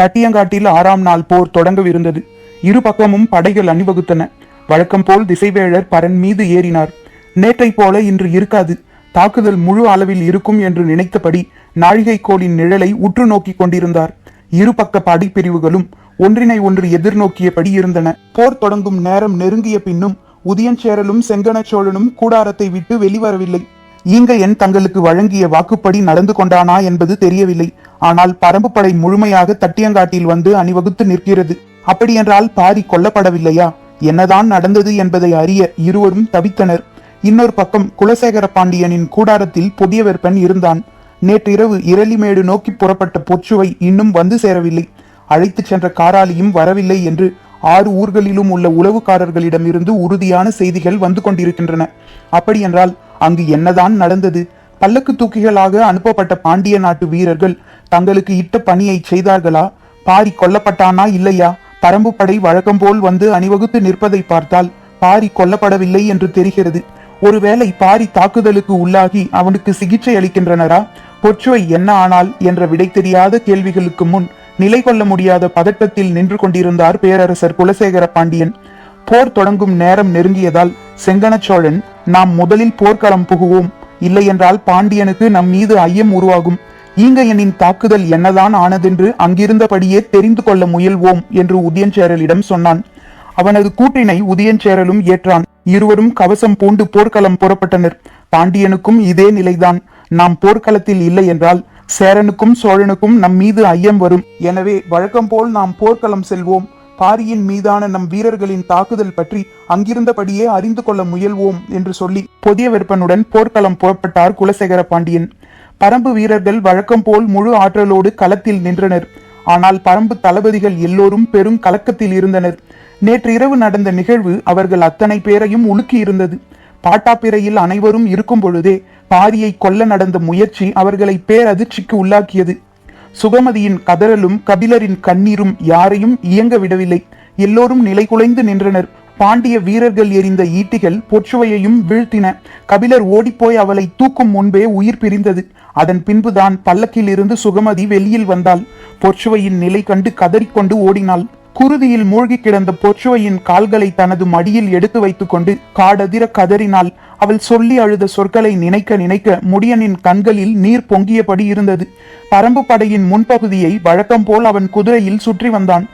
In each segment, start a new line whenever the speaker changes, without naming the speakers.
தட்டியங்காட்டில் ஆறாம் நாள் போர் தொடங்கவிருந்தது. இரு பக்கமும் படைகள் அணிவகுத்தன. வழக்கம் போல் திசைவேழர் பரன் மீது ஏறினார். நேற்றைப் போல இன்று இருக்காது. தாக்குதல் முழு அளவில் இருக்கும் என்று நினைத்தபடி நாழிகைக்கோளின் நிழலை உற்று நோக்கி கொண்டிருந்தார். இரு பக்க படைப்பிரிவுகளும் ஒன்றினை ஒன்று எதிர்நோக்கியபடி இருந்தன. போர் தொடங்கும் நேரம் நெருங்கிய பின்னும் உதியஞ்சேரலும் செங்கனச்சோழனும் கூடாரத்தை விட்டு வெளிவரவில்லை. ஈங்கையன் தங்களுக்கு வழங்கிய வாக்குப்படி நடந்து கொண்டானா என்பது தெரியவில்லை. ஆனால் பரம்பு படை முழுமையாக தட்டியங்காட்டில் வந்து அணிவகுத்து நிற்கிறது. அப்படியென்றால் பாரி கொல்லப்படவில்லையா? என்னதான் நடந்தது என்பதை அறிய இருவரும் தவித்தனர். இன்னொரு பக்கம் குலசேகர பாண்டியனின் கூடாரத்தில் புதிய வெப்பன் இருந்தான். நேற்றிரவு இரளிமேடு நோக்கி புறப்பட்ட பொச்சுவை இன்னும் வந்து சேரவில்லை. அழைத்துச் சென்ற காராளியும் வரவில்லை என்று ஆறு ஊர்களிலும் உள்ள உளவுக்காரர்களிடமிருந்து உறுதியான செய்திகள் வந்து கொண்டிருக்கின்றன. அப்படியென்றால் அங்கு என்னதான் நடந்தது? பல்லக்கு தூக்கிகளாக அனுப்பப்பட்ட பாண்டிய நாட்டு வீரர்கள் தங்களுக்கு இட்ட பணியை செய்தார்களா? பாரி கொல்லப்பட்டானா இல்லையா? பரம்பு படை வழக்கம் போல் வந்து அணிவகுத்து நிற்பதை பார்த்தால் பாரி கொல்லப்படவில்லை என்று தெரிகிறது. ஒருவேளை பாரி தாக்குதலுக்கு உள்ளாகி அவனுக்கு சிகிச்சை அளிக்கின்றனரா? பொற்றுவை என்ன ஆனால் என்ற விடை தெரியாத கேள்விகளுக்கு முன் நிலை கொள்ள முடியாத பதட்டத்தில் நின்று கொண்டிருந்தார் பேரரசர் குலசேகர பாண்டியன். போர் தொடங்கும் நேரம் நெருங்கியதால் செங்கனச் சோழன் நாம் முதலில் போர்க்களம் புகுவோம். இல்லையென்றால் பாண்டியனுக்கு நம் மீது ஐயம் உருவாகும். ஈங்கையனின் தாக்குதல் என்னதான் ஆனதென்று அங்கிருந்தபடியே தெரிந்து கொள்ள முயல்வோம் என்று உதயஞ்சேரலிடம் சொன்னான். அவனது கூட்டினை உதயஞ்சேரலும் ஏற்றான். இருவரும் கவசம் பூண்டு போர்க்களம் புறப்பட்டனர். பாண்டியனுக்கும் இதே நிலைதான். நாம் போர்க்களத்தில் இல்லை என்றால் சேரனுக்கும் சோழனுக்கும் நம் மீது ஐயம் வரும். எனவே வழக்கம் போல் நாம் போர்க்களம் செல்வோம். பாரியின் மீதான நம் வீரர்களின் தாக்குதல் பற்றி அங்கிருந்தபடியே அறிந்து கொள்ள முயல்வோம் என்று சொல்லி புதிய வெப்பனுடன் போர்க்களம் புறப்பட்டார் குலசேகர பாண்டியன். பரம்பு வீரர்கள் வழக்கம் போல் முழு ஆற்றலோடு களத்தில் நின்றனர். ஆனால் பரம்பு தளபதிகள் எல்லோரும் பெரும் கலக்கத்தில் இருந்தனர். நேற்று இரவு நடந்த நிகழ்வு அவர்கள் அத்தனை பேரையும் உலுக்கி இருந்தது. பாட்டாப்பிரையில் அனைவரும் இருக்கும் பொழுதே பாரியை கொல்ல நடந்த முயற்சி அவர்களை பேரதிர்ச்சிக்கு உள்ளாக்கியது. சுகமதியின் கதறலும் கபிலரின் கண்ணீரும் யாரையும் இயங்க விடவில்லை எல்லோரும் நிலைகுலைந்து நின்றனர். பாண்டிய வீரர்கள் எறிந்த ஈட்டிகள் பொற்றுவையையும் வீழ்த்தின. கபிலர் ஓடிப்போய் அவளை தூக்கும் முன்பே உயிர் பிரிந்தது. அதன் பின்புதான் பல்லக்கில் இருந்து சுகமதி வெளியில் வந்தாள். பொற்றுவையின் நிலை கண்டு கதறிக்கொண்டு ஓடினாள். குருதியில் மூழ்கி கிடந்த பொற்றுவையின் கால்களை தனது மடியில் எடுத்து வைத்துக்கொண்டு காடதிர கதறினாள் அவள் சொல்லி அழுத சொற்களை நினைக்க நினைக்க முடியனின் கண்களில் நீர் பொங்கியபடி இருந்தது. பரம்பு படையின் முன்பகுதியை வழக்கம் போல் அவன் குதிரையில் சுற்றி வந்தான்.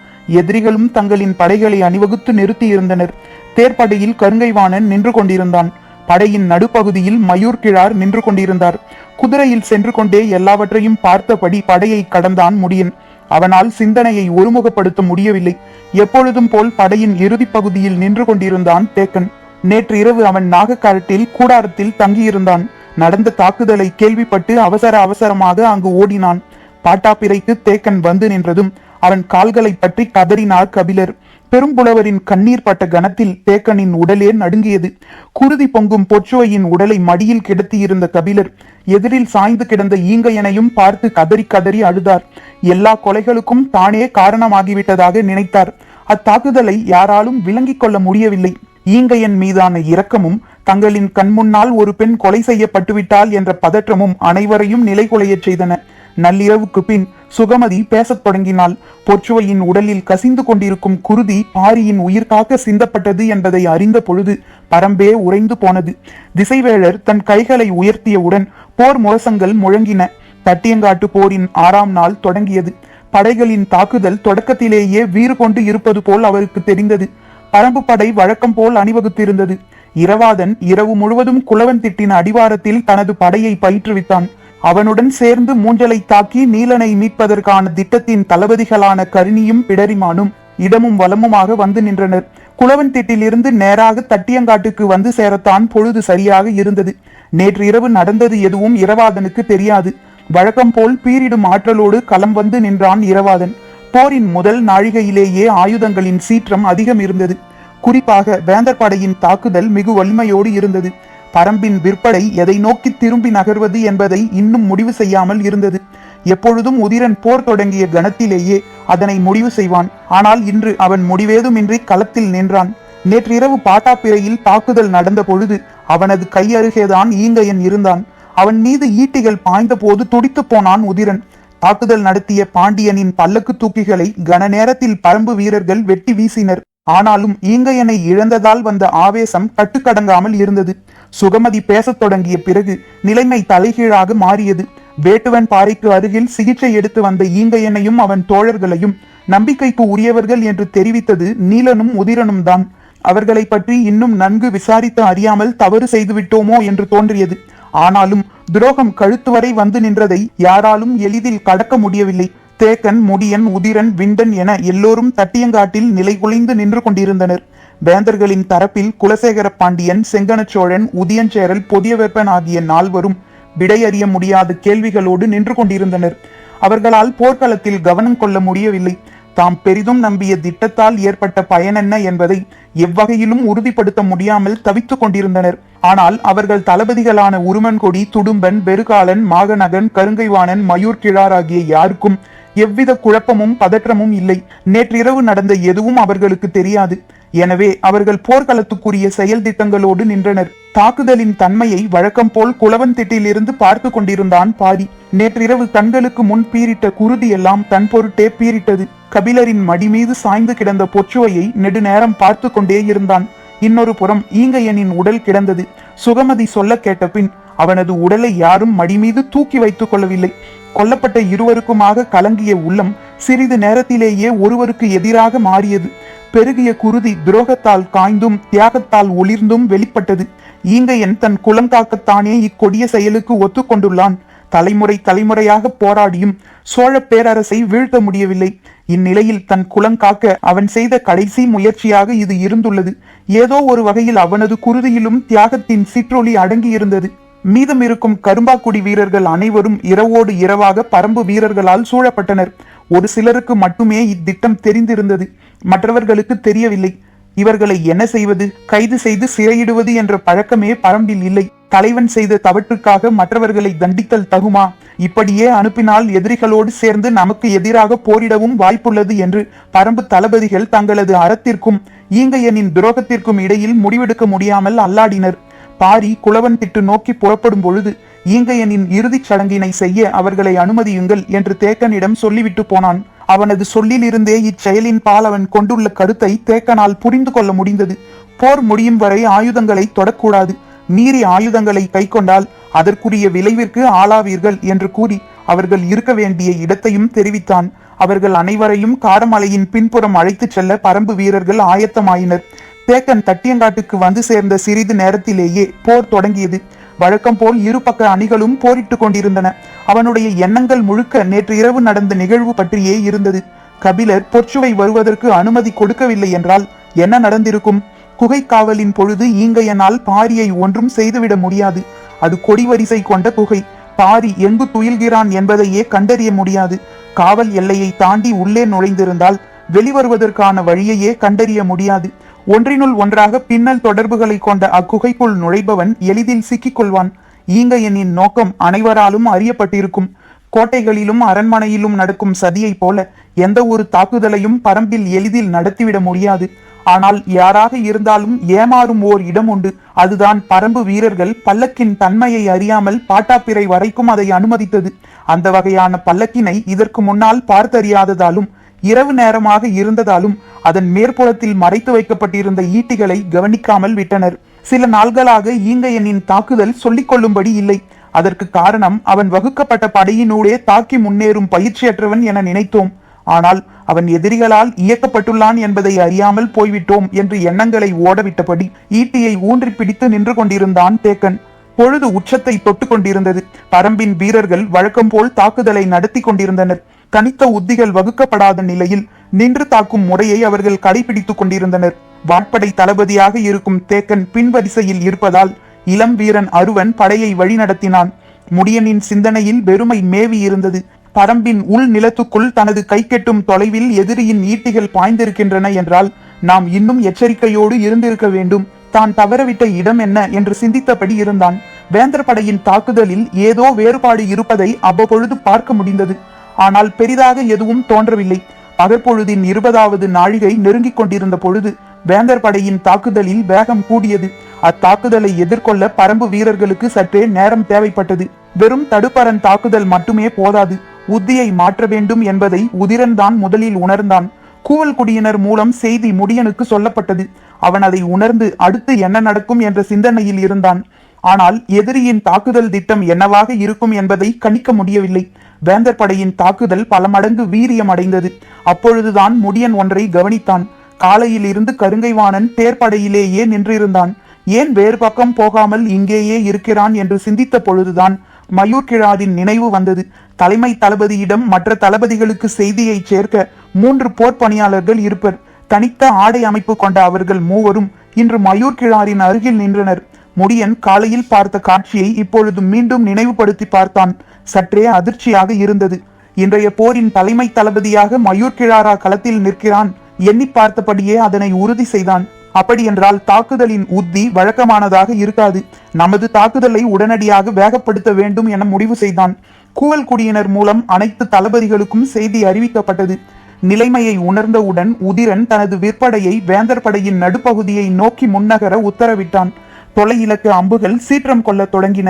எதிரிகளும் தங்களின் படைகளை அணிவகுத்து நிறுத்தியிருந்தனர் தேர்ப்படையில் கருங்கைவாணன் நின்று கொண்டிருந்தான். படையின் நடுப்பகுதியில் மயூர் கிழார் நின்று கொண்டிருந்தார். குதிரையில் சென்று கொண்டே எல்லாவற்றையும் பார்த்தபடி படையை கடந்தான் முடியன். அவனால் சிந்தனையை ஒருமுகப்படுத்த முடியவில்லை. எப்பொழுதும் போல் படையின் இறுதி பகுதியில் நின்று கொண்டிருந்தான் தேக்கன். நேற்று இரவு அவன் நாகக்காரட்டில் கூடாரத்தில் தங்கியிருந்தான். நடந்த தாக்குதலை கேள்விப்பட்டு அவசர அவசரமாக அங்கு ஓடினான். பாட்டாப்பிரைக்கு தேக்கன் வந்து நின்றதும் அவன் கால்களை பற்றி கதறினார் கபிலர். பெரும்புலவரின் கண்ணீர் பட்ட கணத்தில் தேக்கனின் உடலே நடுங்கியது. குருதி பொங்கும் பொச்சுவையின் உடலை மடியில் கிடத்தியிருந்த கபிலர் எதிரில் சாய்ந்து கிடந்த ஈங்கையனையும் பார்த்து கதறி கதறி அழுதார். எல்லா கொலைகளுக்கும் தானே காரணமாகிவிட்டதாக நினைத்தார். அத்தாக்குதலை யாராலும் விளங்கிக் கொள்ள முடியவில்லை. ஈங்கையன் மீதான இரக்கமும் தங்களின் கண்முன்னால் ஒரு பெண் கொலை செய்யப்பட்டுவிட்டால் என்ற பதற்றமும் அனைவரையும் நிலைகுலையச் செய்தன. நள்ளிரவுக்கு பின் சுகமதி பேசத் தொடங்கினாள். பொற்றுவையின் உடலில் கசிந்து கொண்டிருக்கும் குருதி பாரியின் உயிர் காக்க சிந்தப்பட்டது என்பதை அறிந்த பொழுது பரம்பே உறைந்து போனது. திசைவேளர் தன் கைகளை உயர்த்தியவுடன் போர் முரசங்கள் முழங்கின. தட்டியங்காட்டு போரின் ஆறாம் நாள் தொடங்கியது. படைகளின் தாக்குதல் தொடக்கத்திலேயே வீறு கொண்டு இருப்பது போல் அவருக்கு தெரிந்தது. பரம்பு படை வழக்கம் போல் அணிவகுத்திருந்தது. இரவாதன் இரவு முழுவதும் குலவன் திட்டின் அடிவாரத்தில் தனது படையை பயிற்றுவித்தான். அவனுடன் சேர்ந்து மூஞ்சலை தாக்கி நீலனை மீட்பதற்கான திட்டத்தின் தளபதிகளான கருணியும் பிடரிமானும் இடமும் வலமுமாக வந்து நின்றனர். குளவன் திட்டிலிருந்து நேராக தட்டியங்காட்டுக்கு வந்து சேரத்தான் பொழுது சரியாக இருந்தது. நேற்று இரவு நடந்தது எதுவும் இரவாதனுக்கு தெரியாது. வழக்கம் போல் பீரிடும் ஆற்றலோடு களம் வந்து நின்றான் இரவாதன். போரின் முதல் நாழிகையிலேயே ஆயுதங்களின் சீற்றம் அதிகம் இருந்தது குறிப்பாக வேந்தர் படையின் தாக்குதல் மிகு வலிமையோடு இருந்தது. பரம்பின் விற்படை எதை நோக்கி திரும்பி நகர்வது என்பதை இன்னும் முடிவு செய்யாமல் இருந்தது. எப்பொழுதும் உதிரன் போர் தொடங்கிய கணத்திலேயே அதனை முடிவு செய்வான். ஆனால் இன்று அவன் முடிவேதுமின்றி களத்தில் நின்றான். நேற்றிரவு பாட்டாப்பிரையில் தாக்குதல் நடந்த பொழுது அவனது கை அருகேதான் ஈங்கையன் இருந்தான். அவன் மீது ஈட்டிகள் பாய்ந்த போது துடித்து போனான் உதிரன். தாக்குதல் நடத்திய பாண்டியனின் பல்லக்கு தூக்கிகளை கன நேரத்தில் பரம்பு வீரர்கள் வெட்டி வீசினர். ஆனாலும் ஈங்கையனை இழந்ததால் வந்த ஆவேசம் கட்டுக்கடங்காமல் இருந்தது. சுகமதி பேசத் தொடங்கிய பிறகு நிலைமை தலைகீழாக மாறியது. வேட்டுவன் பாறைக்கு அருகில் சிகிச்சை எடுத்து வந்த ஈங்கையனையும் அவன் தோழர்களையும் நம்பிக்கைக்கு உரியவர்கள் என்று தெரிவித்தது நீலனும் உதிரனும் தான். அவர்களை பற்றி இன்னும் நன்கு விசாரித்து அறியாமல் தவறு செய்துவிட்டோமோ என்று தோன்றியது. ஆனாலும் துரோகம் கழுத்து வரை வந்து நின்றதை யாராலும் எளிதில் கடக்க முடியவில்லை. தேக்கன் முடியன் உதிரன் விண்டன் என எல்லோரும் தட்டியங்காட்டில் நிலைகுலைந்து நின்று கொண்டிருந்தனர். வேந்தர்களின் தரப்பில் குலசேகர பாண்டியன் செங்கனச்சோழன் உதியஞ்சேரல் பொதியவெப்பன் ஆகிய நால்வரும் விடையறிய முடியாத கேள்விகளோடு நின்று கொண்டிருந்தனர். அவர்களால் போர்க்களத்தில் கவனம் கொள்ள முடியவில்லை. தாம் பெரிதும் நம்பிய திட்டத்தால் ஏற்பட்ட பயனென்ன என்பதை எவ்வகையிலும் உறுதிப்படுத்த முடியாமல் தவித்துக் கொண்டிருந்தனர். ஆனால் அவர்கள் தளபதிகளான உருமன்கொடி துடும்பன் பெருகாலன் மாகநகன் கருங்கைவாணன் மயூர் கிழார் ஆகிய யாருக்கும் எவ்வித குழப்பமும் பதற்றமும் இல்லை. நேற்றிரவு நடந்த எதுவும் அவர்களுக்கு தெரியாது. எனவே அவர்கள் போர்க்களத்துக்குரிய செயல் திட்டங்களோடு நின்றனர். தாக்குதலின் தன்மையை வழக்கம் போல் குளவன் திட்டிலிருந்து பார்த்து கொண்டிருந்தான் பாரி. நேற்றிரவு கண்களுக்கு முன் பீரிட்ட குருதி எல்லாம் தன் பொருட்டே பீரிட்டது. கபிலரின் மடி மீது சாய்ந்து கிடந்த பொச்சுவையை நெடுநேரம் பார்த்து கொண்டே இருந்தான். இன்னொரு புறம் ஈங்கையனின் உடல் கிடந்தது. சுகமதி சொல்ல கேட்ட பின் அவனது உடலை யாரும் மடி மீது தூக்கி வைத்துக் கொள்ளவில்லை. கொல்லப்பட்ட இருவருக்குமாக கலங்கிய உள்ளம் சிறிது நேரத்திலேயே ஒருவருக்கு எதிராக மாறியது. பெருகிய குருதி துரோகத்தால் காய்ந்தும் தியாகத்தால் ஒளிர்ந்தும் வெளிப்பட்டது. ஈங்கையன் தன் குலங்காக்கத்தானே இக்கொடிய செயலுக்கு ஒத்துக்கொண்டுள்ளான். தலைமுறை தலைமுறையாக போராடியும் சோழ பேரரசை வீழ்த்த முடியவில்லை. இந்நிலையில் தன் குலங்காக்க அவன் செய்த கடைசி முயற்சியாக இது இருந்துள்ளது. ஏதோ ஒரு வகையில் அவனது குருதியிலும் தியாகத்தின் சிற்றொளி அடங்கியிருந்தது. மீதம் இருக்கும் கரும்பாக்குடி வீரர்கள் அனைவரும் இரவோடு இரவாக பரம்பு வீரர்களால் சூழப்பட்டனர். ஒரு சிலருக்கு மட்டுமே இத்திட்டம் தெரிந்திருந்தது. மற்றவர்களுக்கு தெரியவில்லை. இவர்களை என்ன செய்வது? கைது செய்து சிறையிடுவது என்ற பழக்கமே பரம்பில் இல்லை. தலைவன் செய்த தவற்றுக்காக மற்றவர்களை தண்டித்தல் தகுமா? இப்படியே அனுப்பினால் எதிரிகளோடு சேர்ந்து நமக்கு எதிராக போரிடவும் வாய்ப்புள்ளது என்று பரம்பு தளபதிகள் தங்களது அறத்திற்கும் ஈங்கையனின் துரோகத்திற்கும் இடையில் முடிவெடுக்க முடியாமல் அல்லாடினர். பாரி குளவன் திட்டு நோக்கி புறப்படும் பொழுது ஈங்கையனின் இறுதிச் சடங்கினை செய்ய அவர்களை அனுமதியுங்கள் என்று தேக்கனிடம் சொல்லிவிட்டு போனான். அவனது சொல்லிலிருந்தே இச்செயலின் பால் அவன் கொண்டுள்ள கருத்தை தேக்கனால் புரிந்து கொள்ள முடிந்தது. போர் முடியும் வரை ஆயுதங்களை தொடக்கூடாது. மீறி ஆயுதங்களை கைக்கொண்டால் அதற்குரிய விளைவிற்கு ஆளாவீர்கள் என்று கூறி அவர்கள் இருக்க வேண்டிய இடத்தையும் தெரிவித்தான். அவர்கள் அனைவரையும் காரமலையின் பின்புறம் அழைத்துச் செல்ல பரம்பு வீரர்கள் ஆயத்தமாயினர். தேக்கன் தட்டியங்காட்டுக்கு வந்து சேர்ந்த சிறிது நேரத்திலேயே போர் தொடங்கியது. வழக்கம் போல் இரு பக்க அணிகளும் போரிட்டுக் கொண்டிருந்தன. அவனுடைய எண்ணங்கள் முழுக்க நேற்று இரவு நடந்த நிகழ்வு பற்றியே இருந்தது. கபிலர் பொற்சுவை வருவதற்கு அனுமதி கொடுக்கவில்லை என்றால் என்ன நடந்திருக்கும்? குகை காவலின் பொழுது ஈங்கையனால் பாரியை ஒன்றும் செய்துவிட முடியாது. அது கொடிவரிசை கொண்ட குகை. பாரி எங்கு துயில்கிறான் என்பதையே கண்டறிய முடியாது. காவல் எல்லையை தாண்டி உள்ளே நுழைந்திருந்தால் வெளிவருவதற்கான வழியையே கண்டறிய முடியாது. ஒன்றினுள் ஒன்றாக பின்னல் தொடர்புகளை கொண்ட அக்குகைக்குள் நுழைபவன் எளிதில் சிக்கிக் கொள்வான் எண்ணின் நோக்கம் அனைவராலும் அறியப்பட்டிருக்கும். கோட்டைகளிலும் அரண்மனையிலும் நடக்கும் சதியைப் போல எந்த ஒரு தாக்குதலையும் பரம்பில் எளிதில் நடத்திவிட முடியாது. ஆனால் யாராக இருந்தாலும் ஏமாறும் ஓர் இடம் உண்டு. அதுதான் பரம்பு வீரர்கள் பல்லக்கின் தன்மையை அறியாமல் பாட்டாப்பிரை வரைக்கும் அதை அனுமதித்தது. அந்த வகையான பல்லக்கினை இதற்கு முன்னால் பார்த்தறியாததாலும் இரவு நேரமாக இருந்ததாலும் அதன் மேற்புறத்தில் மறைத்து வைக்கப்பட்டிருந்த ஈட்டிகளை கவனிக்காமல் விட்டனர். சில நாள்களாக ஈங்கையனின் தாக்குதல் சொல்லிக் கொள்ளும்படி இல்லை. அதற்கு காரணம் அவன் வகுக்கப்பட்ட படையினூடே தாக்கி முன்னேறும் பயிற்சியற்றவன் என நினைத்தோம். ஆனால் அவன் எதிரிகளால் இயக்கப்பட்டுள்ளான் என்பதை அறியாமல் போய்விட்டோம் என்று எண்ணங்களை ஓடவிட்டபடி ஈட்டியை ஊன்றி பிடித்து நின்று கொண்டிருந்தான் தேக்கன். பொழுது உச்சத்தை தொட்டு கொண்டிருந்தது பரம்பின் வீரர்கள் வழக்கம் போல் தாக்குதலை நடத்தி கொண்டிருந்தனர். தனித்த உத்திகள் வகுக்கப்படாத நிலையில் நின்று தாக்கும் முறையை அவர்கள் கடைபிடித்துக் கொண்டிருந்தனர். வாட்படை தளபதியாக இருக்கும் தேக்கன் பின்வரிசையில் இருப்பதால் இளம் வீரன் அருவன் படையை வழிநடத்தினான். முடியனின் சிந்தனையில் வெறுமை மேவி இருந்தது. பரம்பின் உள் நிலத்துக்குள் தனது கை கெட்டும் தொலைவில் எதிரியின் ஈட்டிகள் பாய்ந்திருக்கின்றன என்றால் நாம் இன்னும் எச்சரிக்கையோடு இருந்திருக்க வேண்டும். தான் தவறவிட்ட இடம் என்ன என்று சிந்தித்தபடி இருந்தான். வேந்தர் படையின் தாக்குதலில் ஏதோ வேறுபாடு இருப்பதை அவ்வப்பொழுது பார்க்க முடிந்தது. ஆனால் பெரிதாக எதுவும் தோன்றவில்லை. பகற்பொழுதின் இருபதாவது நாழிகை நெருங்கிக் கொண்டிருந்த பொழுது வேந்தர் படையின் தாக்குதலில் வேகம் கூடியது. அத்தாக்குதலை எதிர்கொள்ள பரம்பு வீரர்களுக்கு சற்றே நேரம் தேவைப்பட்டது. வெறும் தடுப்பரன் தாக்குதல் மட்டுமே போதாது. உத்தியை மாற்ற வேண்டும் என்பதை உதிரன் தான் முதலில் உணர்ந்தான். கூவல் குடியினர் மூலம் செய்தி முடியனுக்கு சொல்லப்பட்டது. அவன் அதை உணர்ந்து அடுத்து என்ன நடக்கும் என்ற சிந்தனையில் இருந்தான். ஆனால் எதிரியின் தாக்குதல் திட்டம் என்னவாக இருக்கும் என்பதை கணிக்க முடியவில்லை. வேந்தர் படையின் தாக்குதல் பல மடங்கு வீரியம் அடைந்தது. அப்பொழுதுதான் முடியன் ஒன்றை கவனித்தான். காலையில் இருந்து கருங்கைவாணன் தேர்ப்படையிலேயே நின்றிருந்தான். ஏன் வேறு பக்கம் போகாமல் இங்கேயே இருக்கிறான் என்று சிந்தித்த பொழுதுதான் மயூர் கிழாரின் நினைவு வந்தது. தலைமை தளபதியிடம் மற்ற தளபதிகளுக்கு செய்தியை சேர்க்க மூன்று போர் பணியாளர்கள் இருப்பர். தனித்த ஆடை அமைப்பு கொண்ட அவர்கள் மூவரும் இன்று மயூர் கிழாரின் அருகில் நின்றனர். முடியன் காலையில் பார்த்த காட்சியை இப்பொழுது மீண்டும் நினைவுபடுத்தி பார்த்தான். சற்றே அதிர்ச்சியாக இருந்தது. இன்றைய போரின் தலைமை தளபதியாக மயூர் கிழாரா களத்தில் நிற்கிறான். எண்ணி பார்த்தபடியே அதனை உறுதி செய்தான். அப்படியென்றால் தாக்குதலின் உத்தி வழக்கமானதாக இருக்காது. நமது தாக்குதலை உடனடியாக வேகப்படுத்த வேண்டும் என முடிவு செய்தான். கூவல் குடியினர் மூலம் அனைத்து தளபதிகளுக்கும் செய்தி அறிவிக்கப்பட்டது. நிலைமையை உணர்ந்தவுடன் உதிரன் தனது விற்படையை வேந்தர் படையின் நடுப்பகுதியை நோக்கி முன்னகர உத்தரவிட்டான். தொலை இலக்கு அம்புகள் சீற்றம் கொள்ள தொடங்கின.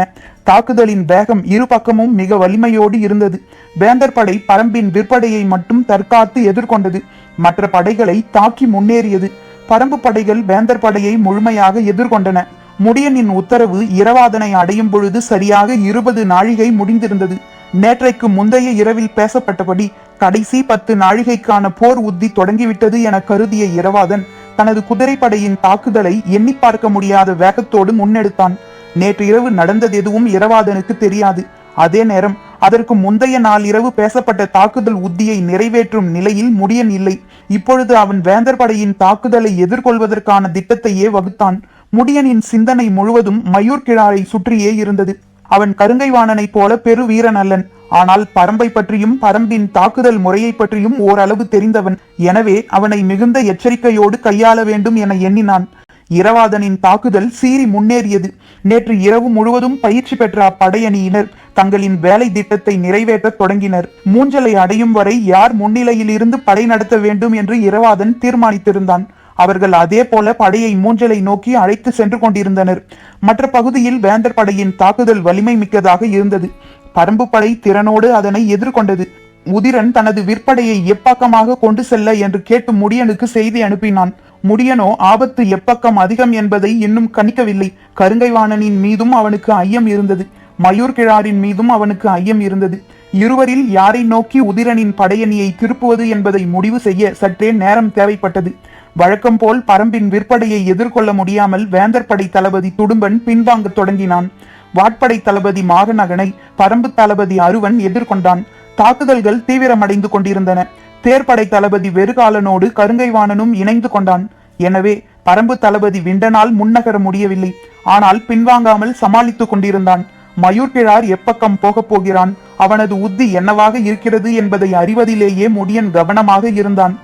தாக்குதலின் வேகம் இரு பக்கமும் மிக வலிமையோடு இருந்தது. வேந்தர் படை பரம்பின் விற்படையை மட்டும் தற்காத்து எதிர்கொண்டது. மற்ற படைகளை தாக்கி முன்னேறியது. பரம்பு படைகள் வேந்தர் படையை முழுமையாக எதிர்கொண்டன. முடியனின் உத்தரவு இரவாதனை அடையும் பொழுது சரியாக இருபது நாழிகை முடிந்திருந்தது. நேற்றைக்கு முந்தைய இரவில் பேசப்பட்டபடி கடைசி பத்து நாழிகைக்கான போர் உத்தி தொடங்கிவிட்டது என கருதிய இரவாதன் தனது குதிரைப்படையின் தாக்குதலை எண்ணி பார்க்க முடியாத வேகத்தோடு முன்னெடுத்தான். நேற்று இரவு நடந்தது எதுவும் இரவாதனுக்கு தெரியாது. அதே நேரம் அதற்கு முந்தைய நாள் இரவு பேசப்பட்ட தாக்குதல் உத்தியை நிறைவேற்றும் நிலையில் முடியன் இல்லை. இப்பொழுது அவன் வேந்தர் படையின் தாக்குதலை எதிர்கொள்வதற்கான திட்டத்தையே வகுத்தான். முடியனின் சிந்தனை முழுவதும் மயூர் கிழாரை சுற்றியே இருந்தது. அவன் கருங்கைவாணனைப் போல பெரு வீரன் அல்லன். ஆனால் பரம்பை பற்றியும் பரம்பின் தாக்குதல் முறையை பற்றியும் ஓரளவு தெரிந்தவன். எனவே அவனை மிகுந்த எச்சரிக்கையோடு கையாள வேண்டும் என எண்ணினான். இரவாதனின் தாக்குதல் சீறி முன்னேறியது. நேற்று இரவு முழுவதும் பயிற்சி பெற்ற அப்படையணியினர் தங்களின் வேலை திட்டத்தை நிறைவேற்றத் தொடங்கினர். மூஞ்சலை அடையும் வரை யார் முன்னிலையில் இருந்து படை நடத்த வேண்டும் என்று இரவாதன் தீர்மானித்திருந்தான். அவர்கள் அதே போல படையை மூஞ்சலை நோக்கி அழைத்து சென்று கொண்டிருந்தனர். மற்ற பகுதியில் வேந்தர் படையின் தாக்குதல் வலிமை மிக்கதாக இருந்தது. படை திறனோடு அதனை எதிர்கொண்டது. உதிரன் தனது விற்படையை எப்பக்கமாக கொண்டு செல்ல என்று கேட்டு முடியனுக்கு செய்தி அனுப்பினான். முடியனோ ஆபத்து எப்பக்கம் அதிகம் என்பதை இன்னும் கணிக்கவில்லை. கருங்கைவாணனின் மீதும் அவனுக்கு ஐயம் இருந்தது. மயூர் கிழாரின் மீதும் அவனுக்கு ஐயம் இருந்தது. இருவரில் யாரை நோக்கி உதிரனின் படையணியை திருப்புவது என்பதை முடிவு செய்ய சற்றே நேரம் தேவைப்பட்டது. வழக்கம் போல் பரம்பின் விற்படையை எதிர்கொள்ள முடியாமல் வேந்தர் படை தளபதி துடும்பன் பின்வாங்கத் தொடங்கினான். வாட்படை தளபதி மாகநகனை பரம்பு தளபதி அருவன் எதிர்கொண்டான். தாக்குதல்கள் தீவிரமடைந்து கொண்டிருந்தன. தேர்ப்படை தளபதி வெறுகாலனோடு கருங்கைவாணனும் இணைந்து கொண்டான். எனவே பரம்பு தளபதி விண்டனால் முன்னகர முடியவில்லை. ஆனால் பின்வாங்காமல் சமாளித்துக் கொண்டிருந்தான். மயூர்கிழார் எப்பக்கம் போகப் போகிறான்? அவனது உத்தி என்னவாக இருக்கிறது என்பதை அறிவதிலேயே முடியன் கவனமாக இருந்தான்.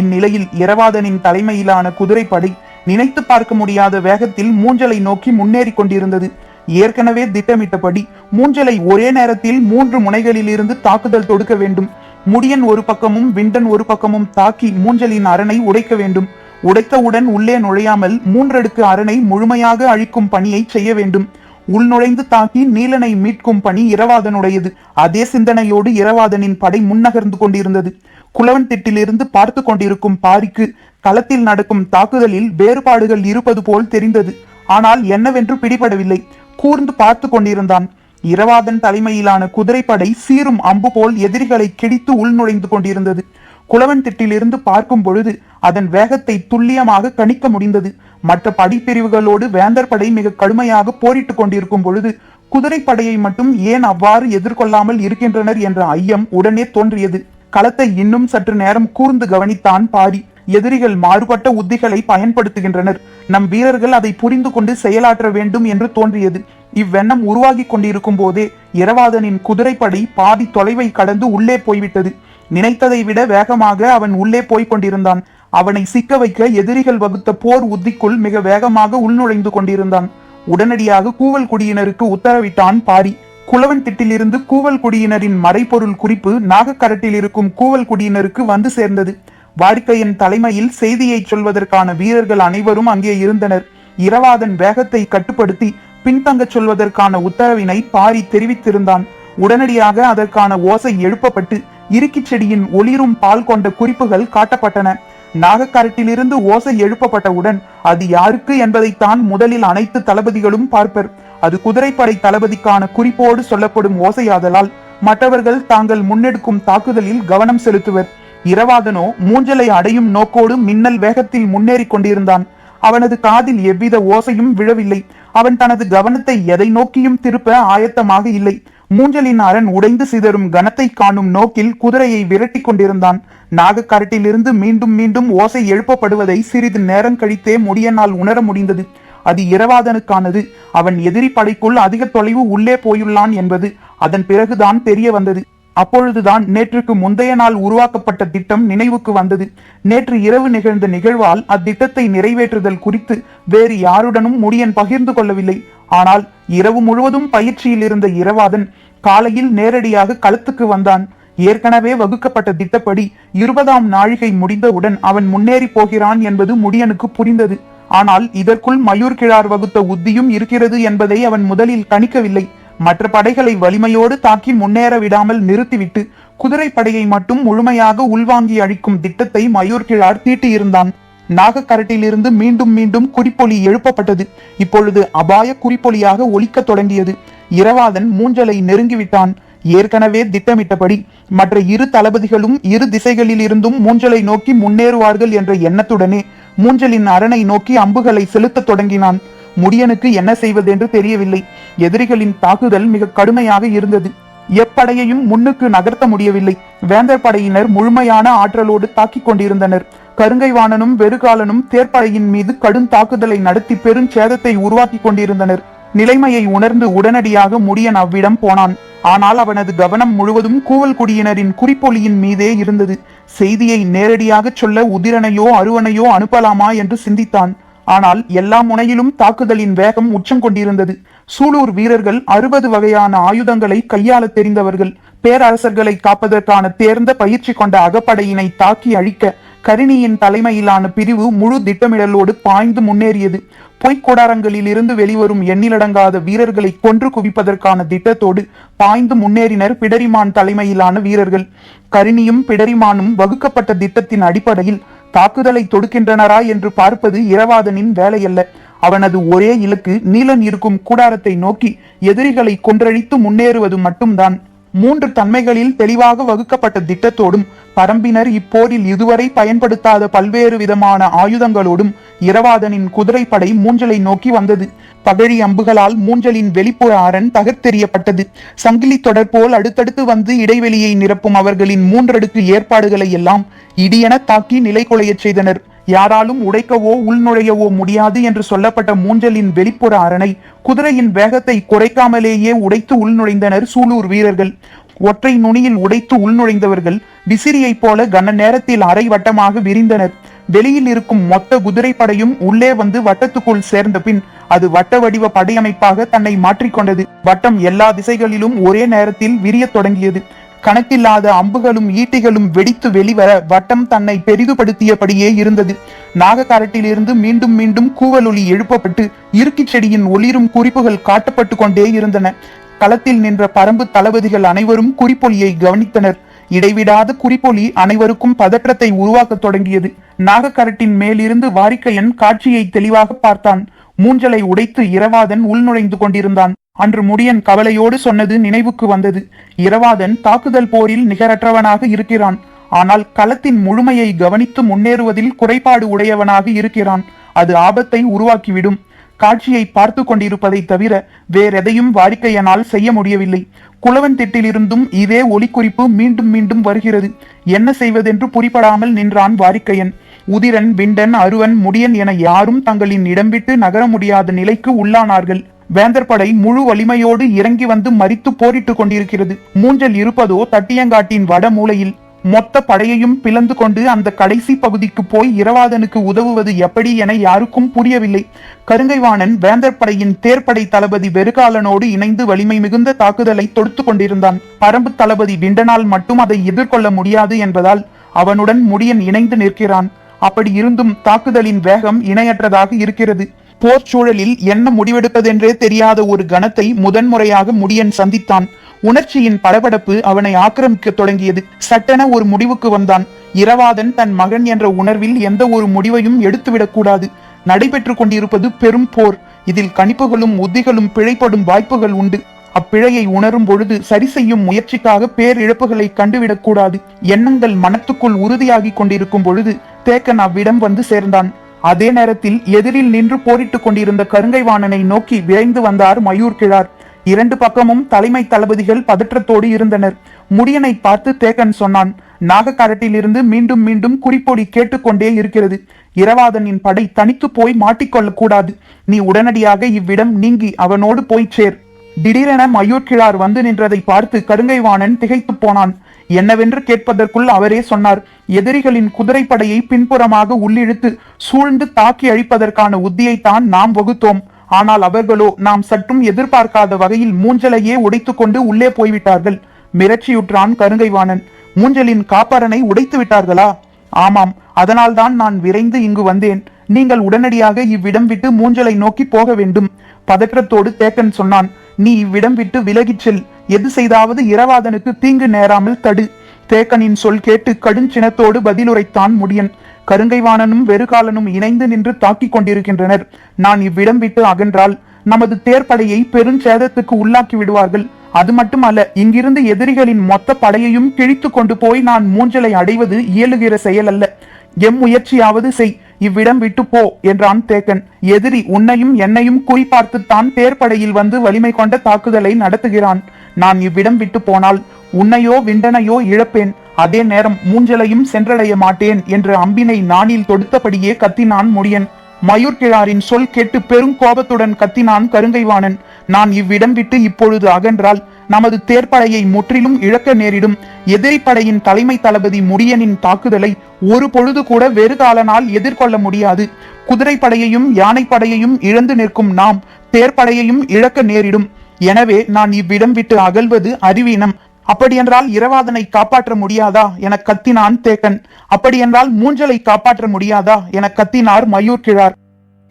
இந்நிலையில் இரவாதனின் தலைமையிலான குதிரைப்படை நினைத்து பார்க்க முடியாத வேகத்தில் மூஞ்சலை நோக்கி முன்னேறி கொண்டிருந்தது. ஏற்கனவே திட்டமிட்டபடி மூஞ்சலை ஒரே நேரத்தில் மூன்று முனைகளிலிருந்து தாக்குதல் தொடுக்க வேண்டும். முடியன் ஒரு பக்கமும் விண்டன் ஒரு பக்கமும் தாக்கி மூஞ்சலின் அரணை உடைக்க வேண்டும். உடைத்தவுடன் உள்ளே நுழையாமல் மூன்றடுக்கு அரணை முழுமையாக அழிக்கும் பணியை செய்ய வேண்டும். உள்நுழைந்து தாக்கி நீலனை மீட்கும் பணி இரவாதனுடையது. அதே சிந்தனையோடு இரவாதனின் படை முன்னகர்ந்து கொண்டிருந்தது. குளவன் திட்டிலிருந்து பார்த்து கொண்டிருக்கும் பாரிக்கு களத்தில் நடக்கும் தாக்குதலில் வேறுபாடுகள் இருப்பது போல் தெரிந்தது. ஆனால் என்னவென்று பிடிபடவில்லை. கூர்ந்து பார்த்து கொண்டிருந்தான். இரவாதன் தலைமையிலான குதிரைப்படை சீரும் அம்பு போல் எதிரிகளை கிடித்து உள்நுழைந்து கொண்டிருந்தது. குளவன் திட்டிலிருந்து பார்க்கும் பொழுது அதன் வேகத்தை துல்லியமாக கணிக்க முடிந்தது. மற்ற படிப்பிரிவுகளோடு வேந்தர் படை மிக கடுமையாக போரிட்டுக் கொண்டிருக்கும் பொழுது குதிரைப்படையை மட்டும் ஏன் அவ்வாறு எதிர்கொள்ளாமல் இருக்கின்றனர் என்ற ஐயம் உடனே தோன்றியது. களத்தை இன்னும் சற்று நேரம் கூர்ந்து கவனித்தான் பாரி. எதிரிகள் மாறுபட்ட உத்திகளை பயன்படுத்துகின்றனர். நம் வீரர்கள் அதை புரிந்து கொண்டு செயலாற்ற வேண்டும் என்று தோன்றியது. இவ்வெண்ணம் உருவாகி கொண்டிருக்கும் போதே இரவாதனின் குதிரைப்படை பாதி தொலைவை கடந்து உள்ளே போய்விட்டது. நினைத்ததை விட வேகமாக அவன் உள்ளே போய்க் கொண்டிருந்தான். அவனை சிக்க வைக்க எதிரிகள் வகுத்த போர் உத்திக்குள் மிக வேகமாக உள்நுழைந்து கொண்டிருந்தான். உடனடியாக கூவல் குடியினருக்கு உத்தரவிட்டான் பாரி. குளவன் திட்டிலிருந்து கூவல் குடியினரின் மறைபொருள் குறிப்பு நாகக்கரட்டில் இருக்கும் கூவல் குடியினருக்கு வந்து சேர்ந்தது. வாடிக்கையின் தலைமையில் செய்தியை சொல்வதற்கான வீரர்கள் அனைவரும் அங்கே இருந்தனர். இரவாதன் வேகத்தை கட்டுப்படுத்தி பின்தங்கச் சொல்வதற்கான உத்தரவினை பாரி தெரிவித்திருந்தான். உடனடியாக அதற்கான ஓசை எழுப்பப்பட்டு இறுக்கிச் செடியின் ஒளிரும் பால் கொண்ட குறிப்புகள் காட்டப்பட்டன. நாகக்கரட்டிலிருந்து ஓசை எழுப்பப்பட்டவுடன் அது யாருக்கு என்பதைத்தான் முதலில் அனைத்து தளபதிகளும் பார்ப்பர். அது குதிரைப்படை தளபதிக்கான குறிப்போடு சொல்லப்படும் ஓசையாதலால் மற்றவர்கள் தாங்கள் முன்னெடுக்கும் தாக்குதலில் கவனம் செலுத்துவர். இரவாதனோ மூஞ்சலை அடையும் நோக்கோடு மின்னல் வேகத்தில் முன்னேறிக் கொண்டிருந்தான். அவனது காதில் எவ்வித ஓசையும் விழவில்லை. அவன் தனது கவனத்தை எதை நோக்கியும் திருப்ப ஆயத்தமாக இல்லை. மூஞ்சலின் அரண் உடைந்து சிதறும் கனத்தை காணும் நோக்கில் குதிரையை விரட்டி கொண்டிருந்தான். நாகக்கரட்டிலிருந்து மீண்டும் மீண்டும் ஓசை எழுப்பப்படுவதை சிறிது நேரம் கழித்தே முடியனால் உணர முடிந்தது. அது இரவாதனுக்கானது. அவன் எதிரி படைக்குள் அதிக தொலைவு உள்ளே போயுள்ளான் என்பது அதன் பிறகுதான் தெரிய வந்தது. அப்பொழுதுதான் நேற்றுக்கு முந்தைய நாள் உருவாக்கப்பட்ட திட்டம் நினைவுக்கு வந்தது. நேற்று இரவு நிகழ்ந்த நிகழ்வால் அத்திட்டத்தை நிறைவேற்றுதல் குறித்து வேறு யாருடனும் முடியன் பகிர்ந்து கொள்ளவில்லை. ஆனால் இரவு முழுவதும் பயிற்சியில் இருந்த இரவாதன் காலையில் நேரடியாக களத்துக்கு வந்தான். ஏற்கனவே வகுக்கப்பட்ட திட்டப்படி இருபதாம் நாழிகை முடிந்தவுடன் அவன் முன்னேறி போகிறான் என்பது முடியனுக்கு புரிந்தது. ஆனால் இதற்குள் மயூர் கிழார் வகுத்த உத்தியும் இருக்கிறது என்பதை அவன் முதலில் கணிக்கவில்லை. மற்ற படைகளை வலிமையோடு தாக்கி முன்னேற விடாமல் நிறுத்திவிட்டு குதிரை படையை மட்டும் முழுமையாக உள்வாங்கி அழிக்கும் திட்டத்தை மயூர் கிழார் தீட்டியிருந்தான். நாகக்கரட்டிலிருந்து மீண்டும் மீண்டும் குறிப்பொலி எழுப்பப்பட்டது. இப்பொழுது அபாய குறிப்பொலியாக ஒலிக்க தொடங்கியது. இரவாதன் மூஞ்சலை நெருங்கிவிட்டான். ஏற்கனவே திட்டமிட்டபடி மற்ற இரு தளபதிகளும் இரு திசைகளில் இருந்தும் மூஞ்சலை நோக்கி முன்னேறுவார்கள் என்ற எண்ணத்துடனே மூஞ்சலின் அரணை நோக்கி அம்புகளை செலுத்த தொடங்கினான். முடியனுக்கு என்ன செய்வதென்று தெரியவில்லை. எதிரிகளின் தாக்குதல் மிக கடுமையாக இருந்தது. எப்படையையும் முன்னுக்கு நகர்த்த முடியவில்லை. வேந்தர் படையினர் முழுமையான ஆற்றலோடு தாக்கிக் கொண்டிருந்தனர். கருங்கைவாணனும் வெறுகாலனும் தேர்ப்படையின் மீது கடும் தாக்குதலை நடத்தி பெருஞ்சேதத்தை உருவாக்கி கொண்டிருந்தனர். நிலைமையை உணர்ந்து உடனடியாக முடியன் அவ்விடம் போனான். ஆனால் அவனது கவனம் முழுவதும் கூவல் குடியினரின் குறிப்பொலியின் மீதே இருந்தது. செய்தியை நேரடியாக சொல்ல உதிரனையோ அருவனையோ அனுப்பலாமா என்று சிந்தித்தான். ஆனால் எல்லா முனையிலும் தாக்குதலின் வேகம் உச்சம் கொண்டிருந்தது. சூலூர் வீரர்கள் அறுபது வகையான ஆயுதங்களை கையாள தெரிந்தவர்கள் பேரரசர்களை காப்பதற்கான தேர்ந்த பயிற்சி கொண்ட அகப்படையினை தாக்கி அழிக்க கரிணியின் தலைமையிலான பிரிவு முழு திட்டமிடலோடு பாய்ந்து முன்னேறியது. பொய்க்கொடாரங்களில் இருந்து வெளிவரும் எண்ணிலடங்காத வீரர்களை கொன்று குவிப்பதற்கான திட்டத்தோடு பாய்ந்து முன்னேறினர் பிடரிமான் தலைமையிலான வீரர்கள். கரிணியும் பிடரிமானும் வகுக்கப்பட்ட திட்டத்தின் அடிப்படையில் தாக்குதலை தொடுக்கின்றனரா என்று பார்ப்பது இரவாதனின் வேலையல்ல. அவனது ஒரே இலக்கு நீலன் இருக்கும் கூடாரத்தை நோக்கி எதிரிகளை கொன்றழித்து முன்னேறுவது மட்டும்தான். மூன்று தன்மைகளில் தெளிவாக வகுக்கப்பட்ட திட்டத்தோடும் பரம்பினர் இப்போரில் இதுவரை பயன்படுத்தாத பல்வேறு விதமான ஆயுதங்களோடும் இரவாதனின் குதிரைப்படை மூஞ்சலை நோக்கி வந்தது. பகழி அம்புகளால் மூஞ்சலின் வெளிப்புற அரண் தகர்த்தெறியப்பட்டது. சங்கிலி தொடர் போல் அடுத்தடுத்து வந்து இடைவெளியை நிரப்பும் அவர்களின் மூன்றடுக்கு ஏற்பாடுகளை எல்லாம் இடியென தாக்கி நிலை குலையச் செய்தனர். யாராலும் உடைக்கவோ உள்நுழையவோ முடியாது என்று சொல்லப்பட்ட மூஞ்சலின் வெளிப்புற அரணை குதிரையின் வேகத்தை குறைக்காமலேயே உடைத்து உள்நுழைந்தனர் சூலூர் வீரர்கள். ஒற்றை நுனியில் உடைத்து உள்நுழைந்தவர்கள் விசிறியைப் போல கன நேரத்தில் அரை வட்டமாக விரிந்தனர். வெளியில் இருக்கும் மொத்த குதிரைப்படையும் உள்ளே வந்து வட்டத்துக்குள் சேர்ந்த பின் அது வட்ட வடிவ படையமைப்பாக தன்னை மாற்றிக்கொண்டது. வட்டம் எல்லா திசைகளிலும் ஒரே நேரத்தில் விரியத் தொடங்கியது. கணக்கில்லாத அம்புகளும் ஈட்டிகளும் வெடித்து வெளிவர வட்டம் தன்னை பெரிதுபடுத்தியபடியே இருந்தது. நாகக்காரட்டிலிருந்து மீண்டும் மீண்டும் கூவலொலி எழுப்பப்பட்டு இருக்கிச் செடியின் ஒளிரும் குறிப்புகள் காட்டப்பட்டு கொண்டே இருந்தன. களத்தில் நின்ற பரம்பு தளபதிகள் அனைவரும் குறிப்பொலியை கவனித்தனர். இடைவிடாத குறிப்பொலி அனைவருக்கும் பதற்றத்தை உருவாக்கத் தொடங்கியது. நாகக்கரட்டின் மேலிருந்து வாரிக்கையன் காட்சியை தெளிவாக பார்த்தான். மூஞ்சலை உடைத்து இரவாதன் உள்நுழைந்து கொண்டிருந்தான். அன்று முடியன் கவலையோடு சொன்னது நினைவுக்கு வந்தது. இரவாதன் தாக்குதல் போரில் நிகரற்றவனாக இருக்கிறான். ஆனால் களத்தின் முழுமையை கவனித்து முன்னேறுவதில் குறைபாடு உடையவனாக இருக்கிறான். அது ஆபத்தை உருவாக்கிவிடும். காட்சியை பார்த்து கொண்டிருப்பதை தவிர வேறெதையும் வாரிக்கையனால் செய்ய முடியவில்லை. குளவன் திட்டிலிருந்தும் இதே ஒலிக்குறிப்பு மீண்டும் மீண்டும் வருகிறது. என்ன செய்வதென்று புரிபடாமல் நின்றான் வாரிக்கையன் உதிரன் விண்டன் அருவன் முடியன் என யாரும் தங்களின் இடம் விட்டு நகர முடியாத நிலைக்கு உள்ளானார்கள். வேந்தர் படை முழு வலிமையோடு இறங்கி வந்து மறித்து போரிட்டுக் கொண்டிருக்கிறது. மூஞ்சல் இருப்பதோ தட்டியங்காட்டின் வட மூலையில் மொத்த படையையும் பிளந்து கொண்டு அந்த கடைசி பகுதிக்கு போய் இரவாதனுக்கு உதவுவது எப்படி என யாருக்கும் புரியவில்லை. கருங்கைவாணன் வேந்தர் படையின் தேர்ப்படை தளபதி வெறுகாலனோடு இணைந்து வலிமை மிகுந்த தாக்குதலை தொடுத்து கொண்டிருந்தான். பரம்பு தளபதி விண்டனால் மட்டும் அதை எதிர்கொள்ள முடியாது என்பதால் அவனுடன் முடியன் இணைந்து நிற்கிறான். அப்படி இருந்தும் தாக்குதலின் வேகம் இணையற்றதாக இருக்கிறது. போர் சூழலில் என்ன முடிவெடுப்பதென்றே தெரியாத ஒரு கணத்தை முதன்முறையாக முடியன் சந்தித்தான். உணர்ச்சியின் படபடப்பு அவனை ஆக்கிரமிக்க தொடங்கியது. சட்டென ஒரு முடிவுக்கு வந்தான். இரவாதன் தன் மகன் என்ற உணர்வில் எந்த ஒரு முடிவையும் எடுத்துவிடக்கூடாது நடைபெற்றுக் கொண்டிருப்பது பெரும் போர். இதில் கணிப்புகளும் உத்திகளும் பிழைப்படும் வாய்ப்புகள் உண்டு. அப்பிழையை உணரும் பொழுது சரி செய்யும் முயற்சிக்காக பேரிழப்புகளை கண்டுவிடக்கூடாது எண்ணங்கள் மனத்துக்குள் உறுதியாகிக் கொண்டிருக்கும் பொழுது தேக்கன் அவ்விடம் வந்து சேர்ந்தான். அதே நேரத்தில் எதிரில் நின்று போரிட்டுக் கொண்டிருந்த கருங்கைவாணனை நோக்கி விரைந்து வந்தார் மயூர் கிழார். இரண்டு பக்கமும் தலைமை தளபதிகள் பதற்றத்தோடு இருந்தனர். முடியனை பார்த்து தேக்கன் சொன்னான் நாகக்காரட்டிலிருந்து மீண்டும் மீண்டும் குறிப்பொடி கேட்டுக்கொண்டே இருக்கிறது. இரவாதனின் படை தனித்து போய் மாட்டிக்கொள்ளக் கூடாது. நீ உடனடியாக இவ்விடம் நீங்கி அவனோடு போய்ச் சேர். திடீரென மயூர்கிழார் வந்து நின்றதை பார்த்து கருங்கைவாணன் திகைத்து போனான். என்னவென்று கேட்பதற்குள் அவரே சொன்னார் எதிரிகளின் குதிரைப்படையை பின்புறமாக உள்ளிழுத்து சூழ்ந்து தாக்கி அழிப்பதற்கான உத்தியைத்தான் நாம் வகுத்தோம். ஆனால் அவர்களோ நாம் சற்றும் எதிர்பார்க்காத வகையில் மூஞ்சலையே உடைத்துக்கொண்டு உள்ளே போய்விட்டார்கள். மிரட்சியுற்றான் கருங்கைவாணன். மூஞ்சலின் காப்பரனை உடைத்து விட்டார்களா? ஆமாம் அதனால்தான் நான் விரைந்து இங்கு வந்தேன். நீங்கள் உடனடியாக இவ்விடம் விட்டு மூஞ்சலை நோக்கி போக வேண்டும். பதற்றத்தோடு தேக்கன் சொன்னான் நீ இவ்விடம் விட்டு விலகிச் செல். எது செய்தாவது இரவாதனுக்கு தீங்கு நேராமல் தடு. தேக்கனின் சொல் கேட்டு கடுஞ்சினத்தோடு பதிலுரைத்தான் முடியன். கருங்கைவாணனும் வெறுகாலனும் இணைந்து நின்று தாக்கிக் கொண்டிருக்கின்றனர். நான் இவ்விடம் விட்டு அகன்றால் நமது தேர்ப்படையை பெருஞ்சேதத்துக்கு உள்ளாக்கி விடுவார்கள். அது மட்டுமல்ல இங்கிருந்து எதிரிகளின் மொத்த படையையும் கிழித்து கொண்டு போய் நான் மூஞ்சலை அடைவது இயலுகிற செயல் அல்ல எம் முயற்சியாவது செய். இவ்விடம் விட்டு போ என்றான் தேக்கன். எதிரி உன்னையும் என்னையும் குறிப்பார்த்துத்தான் தேர்ப்படையில் வந்து வலிமை கொண்ட தாக்குதலை நடத்துகிறான். நான் இவ்விடம் விட்டு போனால் உன்னையோ விண்டனையோ இழப்பேன். அதே நேரம் மூஞ்சலையும் சென்றடைய மாட்டேன் என்று அம்பினை நானில் தொடுத்தபடியே கத்தினான் முடியன். மயூர்கிழாரின் சொல் கேட்டு பெரும் கோபத்துடன் கத்தினான் கருங்கைவாணன். நான் இவ்விடம் விட்டு இப்பொழுது அகன்றால் நமது தேர்ப்படையை முற்றிலும் இழக்க நேரிடும். எதிரிப்படையின் தலைமை தளபதி முடியனின் தாக்குதலை ஒரு பொழுது கூட வெறுகாலனால் எதிர்கொள்ள முடியாது. குதிரைப்படையையும் யானைப்படையையும் இழந்து நிற்கும் நாம் தேர்ப்படையையும் இழக்க நேரிடும். எனவே நான் இவ்விடம் விட்டு அகல்வது அறிவீனம். அப்படியென்றால் இரவாதனை காப்பாற்ற முடியாதா என கத்தினான் தேக்கன். அப்படியென்றால் மூஞ்சலை காப்பாற்ற முடியாதா என கத்தினார் மயூர் கிழார்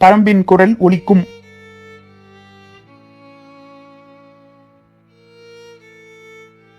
பரம்பின் குரல் ஒலிக்கும்.